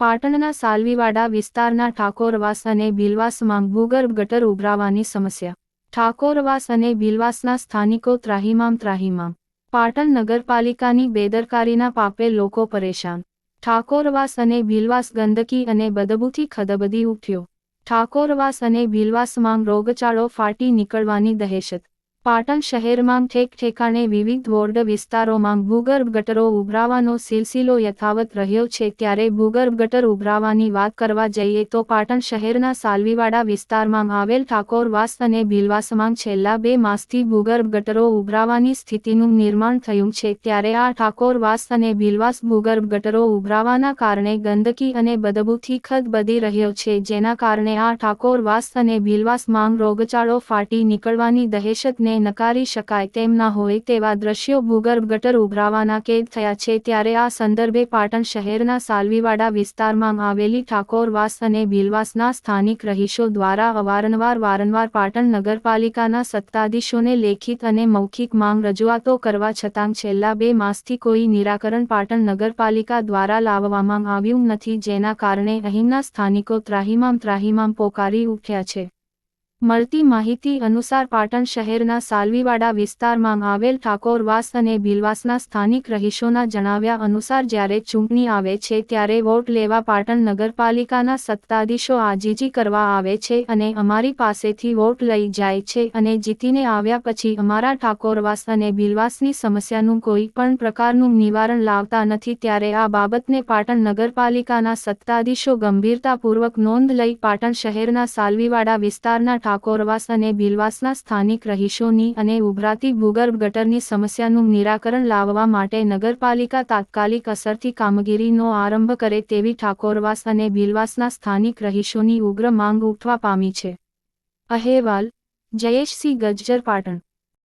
પાટણના સાલવીવાડા વિસ્તારના ઠાકોરવાસ અને ભીલવાસમાં ભૂગર્ભ ગટર ઉભરાવાની સમસ્યા. ઠાકોરવાસ અને ભીલવાસના સ્થાનિકો ત્રાહિમામ ત્રાહિમામ. પાટણ નગરપાલિકાની બેદરકારીના પાપે લોકો પરેશાન. ઠાકોરવાસ અને ભીલવાસ ગંદકી અને બદબૂથી ખદબદી ઉઠ્યો. ઠાકોરવાસ અને ભીલવાસમાં રોગચાળો ફાટી નીકળવાની દહેશત. પાટણ શહેરમાં ઠેક ઠેકાણે વિવિધ વોર્ડ વિસ્તારોમાં ભૂગર્ભ ગટરો ઉભરાવાનો સિલસિલો યથાવત રહ્યો છે. ત્યારે ભૂગર્ભ ગટર ઉભરાવાની વાત કરવા જઈએ તો પાટણ શહેરના સાલવીવાડા વિસ્તારમાં આવેલ ઠાકોરવાસ અને ભીલવાસમાં છેલ્લા બે માસથી ભૂગર્ભ ગટરો ઉભરાવાની સ્થિતિનું નિર્માણ થયું છે. ત્યારે આ ઠાકોરવાસ અને ભીલવાસ ભૂગર્ભ ગટરો ઉભરાવાના કારણે ગંદકી અને બદબૂથી ખદબદી રહ્યો છે. જેના કારણે આ ઠાકોરવાસ અને ભીલવાસમાં રોગચાળો ફાટી નીકળવાની દહેશતને નકારી શકાય તેમ ના હોય તેવા દ્રશ્યો ભૂગર્ભ ગટર ઉભરાવાના કેદ થયા છે ત્યારે આ સંદર્ભે પાટણ શહેરના સાલવીવાડા વિસ્તારમાં આવેલી ઠાકોરવાસ અને ભીલવાસના સ્થાનિક રહીશો દ્વારા અવારનવાર વારંવાર પાટણ નગરપાલિકાના સત્તાધીશોને લેખિત અને મૌખિક માંગ રજૂઆતો કરવા છતાં છેલ્લા બે માસથી કોઈ નિરાકરણ પાટણ નગરપાલિકા દ્વારા લાવવામાં આવ્યું નથી જેના કારણે અહીંના સ્થાનિકો ત્રાહિમામ ત્રાહિમામ પોકારી ઉઠ્યા છે. મળતી માહિતી અનુસાર પાટણ શહેરના સાલવીવાડા વિસ્તારમાં આવેલ ઠાકોરવાસ અને ભીલવાસના સ્થાનિક રહીશોના જણાવ્યા અનુસાર જ્યારે ચૂંટણી આવે છે ત્યારે વોટ લેવા પાટણ નગરપાલિકાના સત્તાધીશો આજીજી કરવા આવે છે અને અમારી પાસેથી વોટ લઈ જાય છે અને જીતીને આવ્યા પછી અમારા ઠાકોરવાસ અને ભીલવાસની સમસ્યાનું કોઈ પણ પ્રકારનું નિવારણ લાવતા નથી ત્યારે આ બાબતને પાટણ નગરપાલિકાના સત્તાધીશો ગંભીરતાપૂર્વક નોંધ લઈ પાટણ શહેરના સાલવીવાડા વિસ્તારના ઠાકોરવાસ અને ભીલવાસના સ્થાનિક રહીશોની અને ઉભરાતી ભૂગર્ભ ગટરની સમસ્યાનું નિરાકરણ લાવવા માટે નગરપાલિકા તાત્કાલિક અસરથી કામગીરીનો આરંભ કરે તેવી ઠાકોરવાસ અને ભીલવાસના સ્થાનિક રહીશોની ઉગ્ર માંગ ઉઠવા પામી છે. અહેવાલ, જયેશસિંહ ગજ્જર પાટણ.